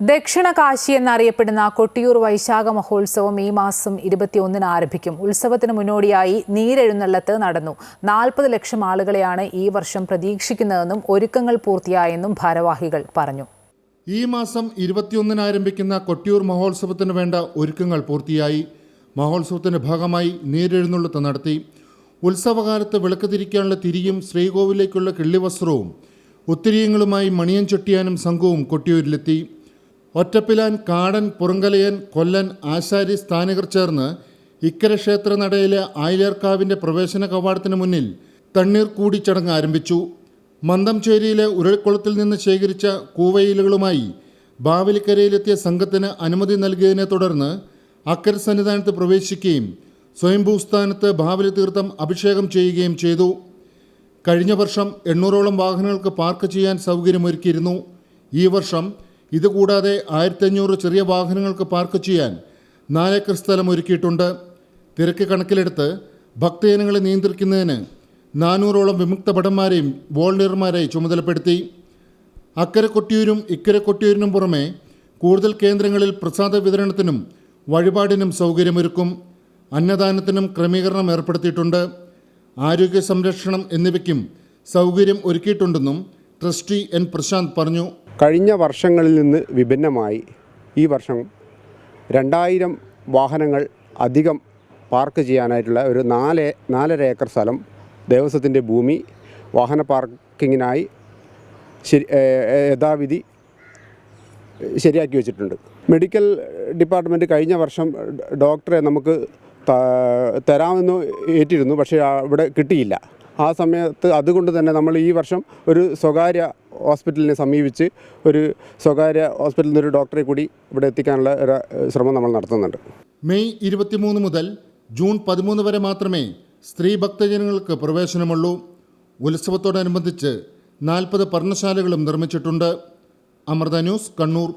ദക്ഷിണ കാശി എന്നറിയപ്പെടുന്ന കൊട്ടിയൂർ വൈശാഖ മഹോത്സവം ഈ മാസം ഇരുപത്തിയൊന്നിന് ആരംഭിക്കും. ഉത്സവത്തിന് മുന്നോടിയായി നീരെഴുന്നള്ളത്ത് നടന്നു. നാൽപ്പത് ലക്ഷം ആളുകളെയാണ് ഈ വർഷം പ്രതീക്ഷിക്കുന്നതെന്നും ഒരുക്കങ്ങൾ പൂർത്തിയായെന്നും ഭാരവാഹികൾ പറഞ്ഞു. ഈ മാസം ഇരുപത്തിയൊന്നിന് ആരംഭിക്കുന്ന കൊട്ടിയൂർ മഹോത്സവത്തിന് വേണ്ട ഒരുക്കങ്ങൾ പൂർത്തിയായി. മഹോത്സവത്തിന്റെ ഭാഗമായി നീരെഴുന്നള്ളത്ത് നടത്തി. ഉത്സവകാലത്ത് വിളക്ക് തിരിക്കാനുള്ള തിരിയും ശ്രീകോവിലേക്കുള്ള കിള്ളിവസ്ത്രവും ഉത്തിരിയങ്ങളുമായി മണിയൻ ചൊട്ടിയാനും സംഘവും കൊട്ടിയൂരിലെത്തി. ഒറ്റപ്പിലാൻ കാടൻ പുറങ്കലയൻ കൊല്ലൻ ആശാരി സ്ഥാനികർ ചേർന്ന് ഇക്കര ക്ഷേത്ര നടയിലെ ആയിലേർക്കാവിന്റെ പ്രവേശന കവാടത്തിന് മുന്നിൽ തണ്ണീർ കൂടി ചടങ്ങ് ആരംഭിച്ചു. മന്ദംചേരിയിലെ ഉരുൾക്കുളത്തിൽ നിന്ന് ശേഖരിച്ച കൂവയിലുകളുമായി ബാവലിക്കരയിലെത്തിയ സംഘത്തിന് അനുമതി നൽകിയതിനെ തുടർന്ന് അക്കര സന്നിധാനത്ത് പ്രവേശിക്കുകയും സ്വയംഭൂസ്ഥാനത്ത് ബാവലി തീർത്ഥം അഭിഷേകം ചെയ്യുകയും ചെയ്തു. കഴിഞ്ഞ വർഷം എണ്ണൂറോളം വാഹനങ്ങൾക്ക് പാർക്ക് ചെയ്യാൻ സൗകര്യമൊരുക്കിയിരുന്നു. ഈ വർഷം ഇതുകൂടാതെ ആയിരത്തഞ്ഞൂറ് ചെറിയ വാഹനങ്ങൾക്ക് പാർക്ക് ചെയ്യാൻ നാലേക്കർ സ്ഥലം ഒരുക്കിയിട്ടുണ്ട്. തിരക്ക് കണക്കിലെടുത്ത് ഭക്തജനങ്ങളെ നിയന്ത്രിക്കുന്നതിന് നാനൂറോളം വിമുക്ത ഭടന്മാരെയും വോളണ്ടിയർമാരെയും ചുമതലപ്പെടുത്തി. അക്കരെ കൊട്ടിയൂരും ഇക്കരെ കൊട്ടിയൂരിനും പുറമെ കൂടുതൽ കേന്ദ്രങ്ങളിൽ പ്രസാദ വിതരണത്തിനും വഴിപാടിനും സൗകര്യമൊരുക്കും. അന്നദാനത്തിനും ക്രമീകരണം ഏർപ്പെടുത്തിയിട്ടുണ്ട്. ആരോഗ്യ സംരക്ഷണം എന്നിവയ്ക്കും സൗകര്യം ഒരുക്കിയിട്ടുണ്ടെന്നും ട്രസ്റ്റി എൻ പ്രശാന്ത് പറഞ്ഞു. കഴിഞ്ഞ വർഷങ്ങളിൽ നിന്ന് വിഭിന്നമായി ഈ വർഷം രണ്ടായിരം വാഹനങ്ങൾ അധികം പാർക്ക് ചെയ്യാനായിട്ടുള്ള ഒരു നാല് നാലര ഏക്കർ സ്ഥലം ദേവസ്വത്തിന്റെ ഭൂമി വാഹന പാർക്കിങ്ങിനായി ശരി യഥാവിധി ശരിയാക്കി വെച്ചിട്ടുണ്ട്. മെഡിക്കൽ ഡിപ്പാർട്ട്മെന്റ് കഴിഞ്ഞ വർഷം ഡോക്ടറെ നമുക്ക് തരാമെന്ന് ഏറ്റിരുന്നു പക്ഷേ അവിടെ കിട്ടിയില്ല. ആ സമയത്ത് അതുകൊണ്ട് തന്നെ നമ്മൾ ഈ വർഷം ഒരു സ്വകാര്യ ഹോസ്പിറ്റലിനെ സമീപിച്ച് ഒരു സ്വകാര്യ ഹോസ്പിറ്റലിൽ നിന്നൊരു ഡോക്ടറെ കൂടി ഇവിടെ എത്തിക്കാനുള്ള ഒരു ശ്രമം നമ്മൾ നടത്തുന്നുണ്ട്. മെയ് ഇരുപത്തിമൂന്ന് മുതൽ ജൂൺ പതിമൂന്ന് വരെ മാത്രമേ സ്ത്രീ ഭക്തജനങ്ങൾക്ക് പ്രവേശനമുള്ളൂ. ഉത്സവത്തോടനുബന്ധിച്ച് നാൽപ്പത് പർണശാലകളും നിർമ്മിച്ചിട്ടുണ്ട്. അമൃത ന്യൂസ് കണ്ണൂർ.